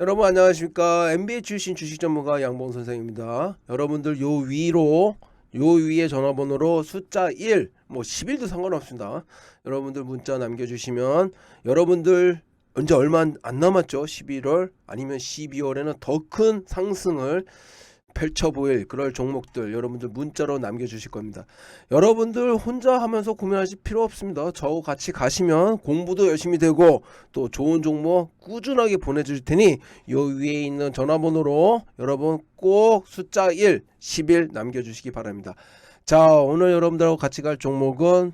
여러분 안녕하십니까 MBA 출신 주식 전문가 양봉 선생입니다. 여러분들 요 위로 요 위에 전화번호로 숫자 1, 뭐 10일도 상관없습니다. 여러분들 문자 남겨주시면 여러분들 언제 얼마 안- 안 남았죠? 11월 아니면 12월에는 더 큰 상승을 펼쳐 보일 그럴 종목들 여러분들 문자로 남겨주실 겁니다. 여러분들 혼자 하면서 고민하실 필요 없습니다. 저하고 같이 가시면 공부도 열심히 되고 또 좋은 종목 꾸준하게 보내줄 테니 요 위에 있는 전화번호로 여러분 꼭 숫자 1, 10일 남겨주시기 바랍니다. 자 오늘 여러분들하고 같이 갈 종목은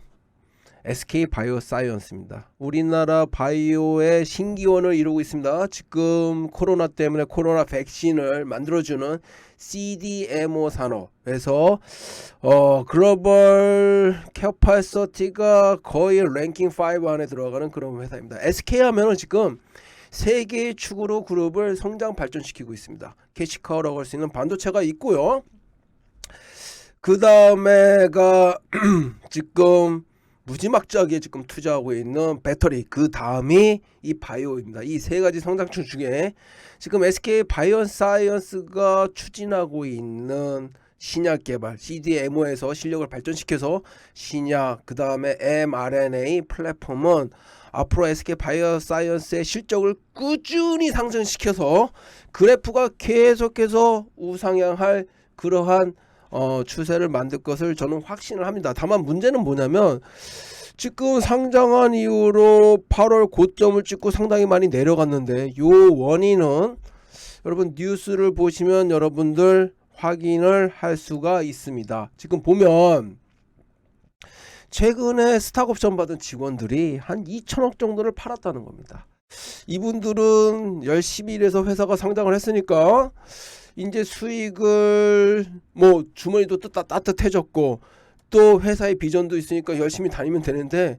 SK 바이오 사이언스입니다. 우리나라 바이오의 신기원을 이루고 있습니다. 지금 코로나 때문에 코로나 백신을 만들어주는 CDMO 산업에서 어, 글로벌 캐파시티가 거의 랭킹 5 안에 들어가는 그런 회사입니다. SK 하면은 지금 세 개의 축으로 그룹을 성장 발전시키고 있습니다. 캐시카우라고 할 수 있는 반도체가 있고요. 그 다음에가 지금 무지막지하게 지금 투자하고 있는 배터리 그 다음이 이 바이오입니다. 이 세 가지 성장충 중에 지금 SK 바이오사이언스가 추진하고 있는 신약 개발 CDMO에서 실력을 발전시켜서 신약 그 다음에 mRNA 플랫폼은 앞으로 SK 바이오사이언스의 실적을 꾸준히 상승시켜서 그래프가 계속해서 우상향할 그러한 어, 추세를 만들 것을 저는 확신을 합니다. 다만 문제는 뭐냐면 지금 상장한 이후로 8월 고점을 찍고 상당히 많이 내려갔는데 요 원인은 여러분 뉴스를 보시면 여러분들 확인을 할 수가 있습니다. 지금 보면 최근에 스탁옵션 받은 직원들이 한 2천억 정도를 팔았다는 겁니다. 이분들은 열심히 일해서 회사가 상장을 했으니까 이제 수익을 뭐 주머니도 또 따, 따뜻해졌고 또 회사의 비전도 있으니까 열심히 다니면 되는데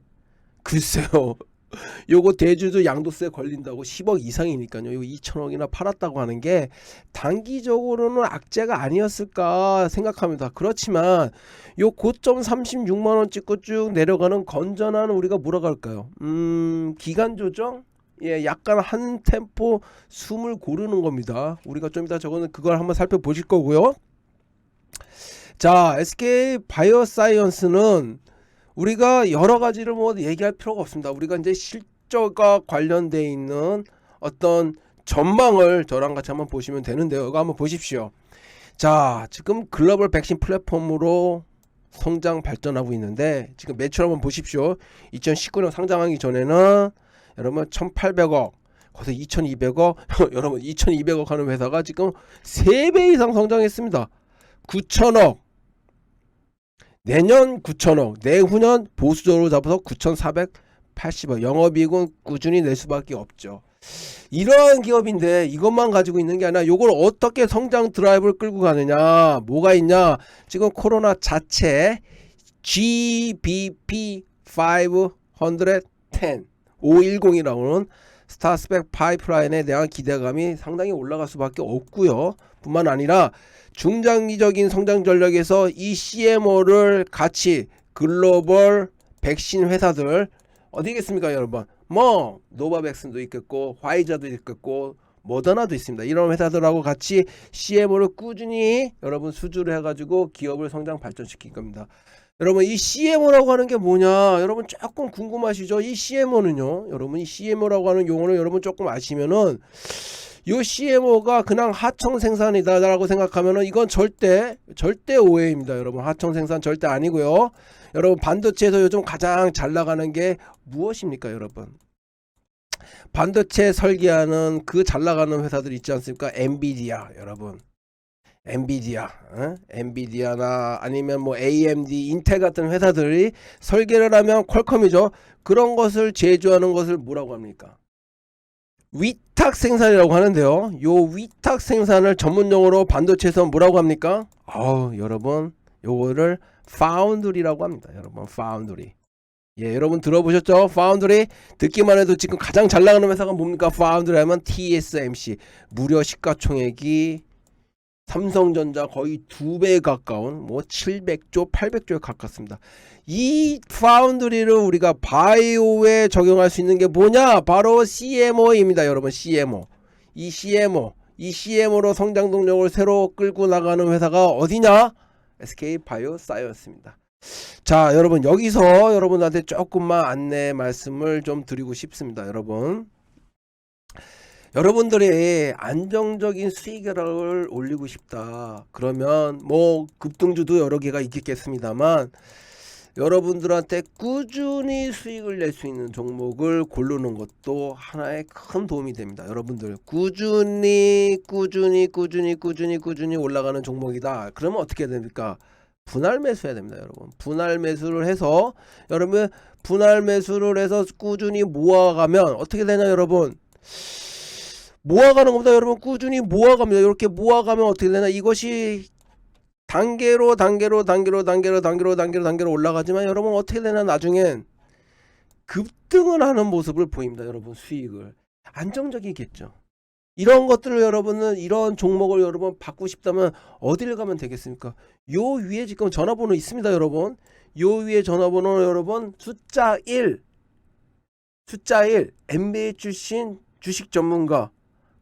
글쎄요. 요거 대주주 양도세 걸린다고 10억 이상이니까요. 요 2천억이나 팔았다고 하는 게 단기적으로는 악재가 아니었을까 생각합니다. 그렇지만 요 고점 36만 원 찍고 쭉 내려가는 건전한 우리가 뭐라고 할까요? 음, 기간 조정? 예, 약간 한 템포 숨을 고르는 겁니다. 우리가 좀 이따 저거는 그걸 한번 살펴보실 거고요. 자, SK 바이오사이언스는 우리가 여러 가지를 뭐 얘기할 필요가 없습니다. 우리가 이제 실적과 관련돼 있는 어떤 전망을 저랑 같이 한번 보시면 되는데요. 이거 한번 보십시오. 자, 지금 글로벌 백신 플랫폼으로 성장 발전하고 있는데 지금 매출 한번 보십시오. 2019년 상장하기 전에는 여러분 1,800억 거기서 2,200억 여러분 2,200억 하는 회사가 지금 3배 이상 성장했습니다. 9천억 내년 9천억 내후년 보수적으로 잡아서 9,480억 영업이익은 꾸준히 낼 수밖에 없죠. 이러한 기업인데 이것만 가지고 있는 게 아니라 이걸 어떻게 성장 드라이브를 끌고 가느냐 뭐가 있냐 지금 코로나 자체 GBP 510 510이라고는 스타스펙 파이프라인에 대한 기대감이 상당히 올라갈 수밖에 없고요. 뿐만 아니라 중장기적인 성장 전략에서 이 CMO를 같이 글로벌 백신 회사들 어디겠습니까, 여러분? 뭐 노바백슨도 있겠고 화이자도 있겠고 모더나도 있습니다. 이런 회사들하고 같이 CMO를 꾸준히 여러분 수주를 해가지고 기업을 성장 발전시킬 겁니다. 여러분 이 CMO라고 하는 게 뭐냐? 여러분 조금 궁금하시죠? 이 CMO는요. 여러분 이 CMO라고 하는 용어를 여러분 조금 아시면은 요 CMO가 그냥 하청 생산이다 라고 생각하면은 이건 절대 절대 오해입니다. 여러분 하청 생산 절대 아니고요. 여러분 반도체에서 요즘 가장 잘 나가는 게 무엇입니까, 여러분? 반도체 설계하는 그 잘 나가는 회사들 있지 않습니까? 엔비디아, 여러분. 엔비디아, 어? 엔비디아나 아니면 뭐 AMD, 인텔 같은 회사들이 설계를 하면 퀄컴이죠. 그런 것을 제조하는 것을 뭐라고 합니까? 위탁 생산이라고 하는데요. 요 위탁 생산을 전문 용어로 반도체에서 뭐라고 합니까? 아우, 여러분, 요거를 파운드리라고 합니다. 여러분, 파운드리. 예, 여러분 들어보셨죠? 파운드리 듣기만 해도 지금 가장 잘 나가는 회사가 뭡니까? 파운드리 하면 TSMC 무려 시가총액이 삼성전자 거의 두 배 가까운 뭐 700조, 800조에 가깝습니다. 이 파운드리를 우리가 바이오에 적용할 수 있는 게 뭐냐? 바로 CMO입니다, 여러분. CMO. 이 CMO, 이 CMO로 성장 동력을 새로 끌고 나가는 회사가 어디냐? SK 바이오 사이언스입니다. 자, 여러분 여기서 여러분한테 조금만 안내 말씀을 좀 드리고 싶습니다. 여러분. 여러분들이 안정적인 수익을 올리고 싶다. 그러면 뭐 급등주도 여러 개가 있겠습니다만 여러분들한테 꾸준히 수익을 낼 수 있는 종목을 고르는 것도 하나의 큰 도움이 됩니다. 여러분들 꾸준히 꾸준히 꾸준히 꾸준히 꾸준히 올라가는 종목이다. 그러면 어떻게 해야 됩니까? 분할 매수해야 됩니다, 여러분. 분할 매수를 해서 여러분 분할 매수를 해서 꾸준히 모아가면 어떻게 되냐, 여러분? 모아가는 겁니다, 여러분. 꾸준히 모아갑니다. 이렇게 모아가면 어떻게 되나? 이것이 단계로 단계로 단계로 단계로 단계로 단계로 단계로 올라가지만 여러분 어떻게 되나? 나중엔 급등을 하는 모습을 보입니다 여러분 수익을. 안정적이겠죠. 이런 것들을 여러분은 이런 종목을 여러분 받고 싶다면 어디를 가면 되겠습니까? 요 위에 지금 전화번호 있습니다 여러분. 요 위에 전화번호 여러분 숫자 1 숫자 1 MBA 출신 주식 전문가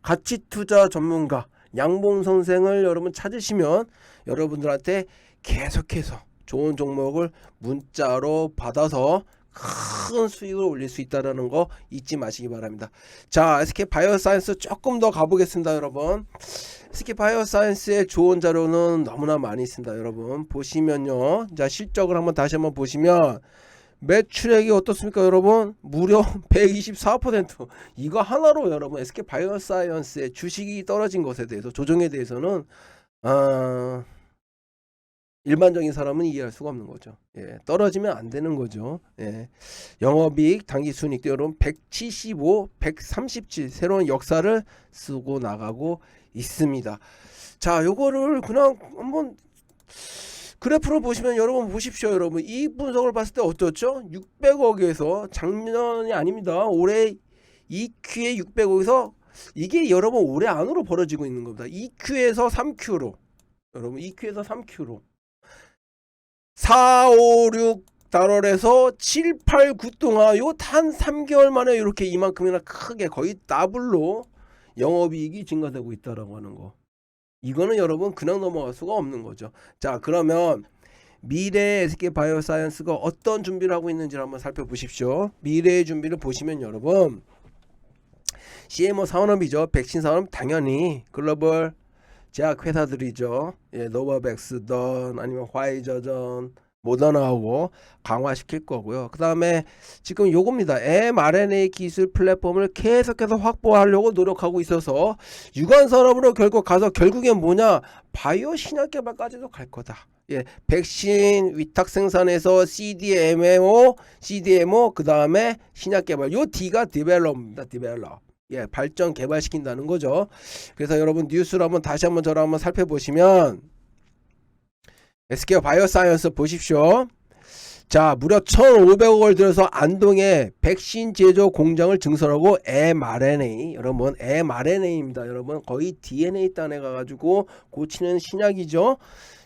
가치 투자 전문가 양봉 선생을 여러분 찾으시면 여러분들한테 계속해서 좋은 종목을 문자로 받아서 큰 수익을 올릴 수 있다는 거 잊지 마시기 바랍니다. 자, SK 바이오사이언스 조금 더 가보겠습니다, 여러분. SK 바이오사이언스의 좋은 자료는 너무나 많이 있습니다, 여러분. 보시면요. 자, 실적을 한번 다시 한번 보시면 매출액이 어떻습니까, 여러분? 무려 124%. 이거 하나로 여러분 SK 바이오사이언스의 주식이 떨어진 것에 대해서 조정에 대해서는 아 일반적인 사람은 이해할 수가 없는 거죠. 예, 떨어지면 안 되는 거죠. 예, 영업이익, 당기순이익도 여러분 175, 137 새로운 역사를 쓰고 나가고 있습니다. 자, 요거를 그냥 한번 그래프로 보시면 여러분 보십시오, 여러분 이 분석을 봤을 때 어떻죠? 600억에서 작년이 아닙니다. 올해 2Q에 600억에서 이게 여러분 올해 안으로 벌어지고 있는 겁니다. 2Q에서 3Q로 여러분 2Q에서 3Q로 4, 5, 6 달월에서 7, 8, 9 동안 요단 3개월 만에 이렇게 이만큼이나 크게 거의 더블로 영업이익이 증가되고 있다라고 하는 거. 이거는 여러분 그냥 넘어갈 수가 없는 거죠. 자, 그러면 미래 SK 바이오사이언스가 어떤 준비를 하고 있는지를 한번 살펴보십시오. 미래의 준비를 보시면 여러분 CMO 산업이죠. 백신 산업 당연히 글로벌 제약 회사들이죠. 예, 노바백스든 아니면 화이저든 모더나하고 강화시킬 거고요. 그 다음에 지금 요겁니다. mRNA 기술 플랫폼을 계속해서 확보하려고 노력하고 있어서 유관 산업으로 결국 가서 결국엔 뭐냐 바이오 신약 개발까지도 갈 거다. 예, 백신 위탁 생산에서 CDMO, CDMO 그 다음에 신약 개발. 요 D가 디벨롭입니다. 디벨롭. 예, 발전 개발시킨다는 거죠. 그래서 여러분 뉴스를 한번 다시 한번 저를 한번 살펴보시면 SK 바이오사이언스 보십시오. 자, 무려 1,500억을 들여서 안동에 백신 제조 공장을 증설하고 mRNA, 여러분 mRNA입니다. 여러분 거의 DNA 단에 가가지고 고치는 신약이죠.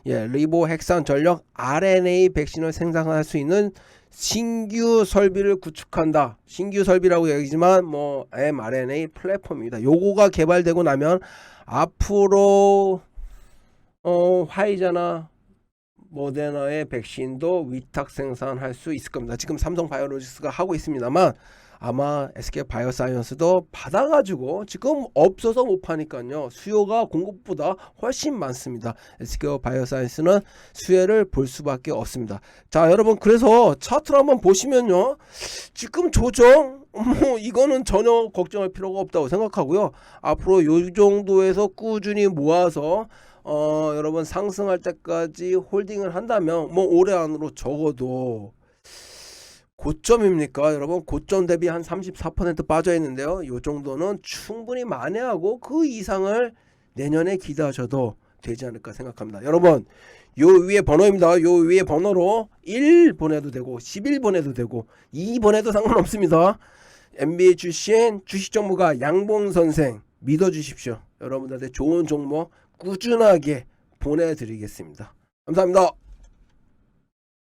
예, 리보 핵산 전력 RNA 백신을 생산할 수 있는 신규 설비를 구축한다. 신규 설비라고 얘기지만 뭐 mRNA 플랫폼입니다. 요거가 개발되고 나면 앞으로 어, 화이자나 모데나의 백신도 위탁 생산할 수 있을 겁니다. 지금 삼성 바이오로직스가 하고 있습니다만 아마 SK 바이오사이언스도 받아가지고 지금 없어서 못 파니까요. 수요가 공급보다 훨씬 많습니다. SK 바이오사이언스는 수혜를 볼 수밖에 없습니다. 자, 여러분 그래서 차트를 한번 보시면요. 지금 조정 뭐 이거는 전혀 걱정할 필요가 없다고 생각하고요. 앞으로 요 정도에서 꾸준히 모아서 어, 여러분 상승할 때까지 홀딩을 한다면 뭐 올해 안으로 적어도 고점입니까? 여러분 고점 대비 한 34% 빠져 있는데요. 요 정도는 충분히 만회하고 그 이상을 내년에 기대하셔도 되지 않을까 생각합니다. 여러분 요 위에 번호입니다. 요 위에 번호로 1 보내도 되고 11 보내도 되고 2 보내도 상관없습니다. MBA 출신 주식 전문가 양봉 선생 믿어 주십시오. 여러분들한테 좋은 종목 꾸준하게 보내드리겠습니다. 감사합니다.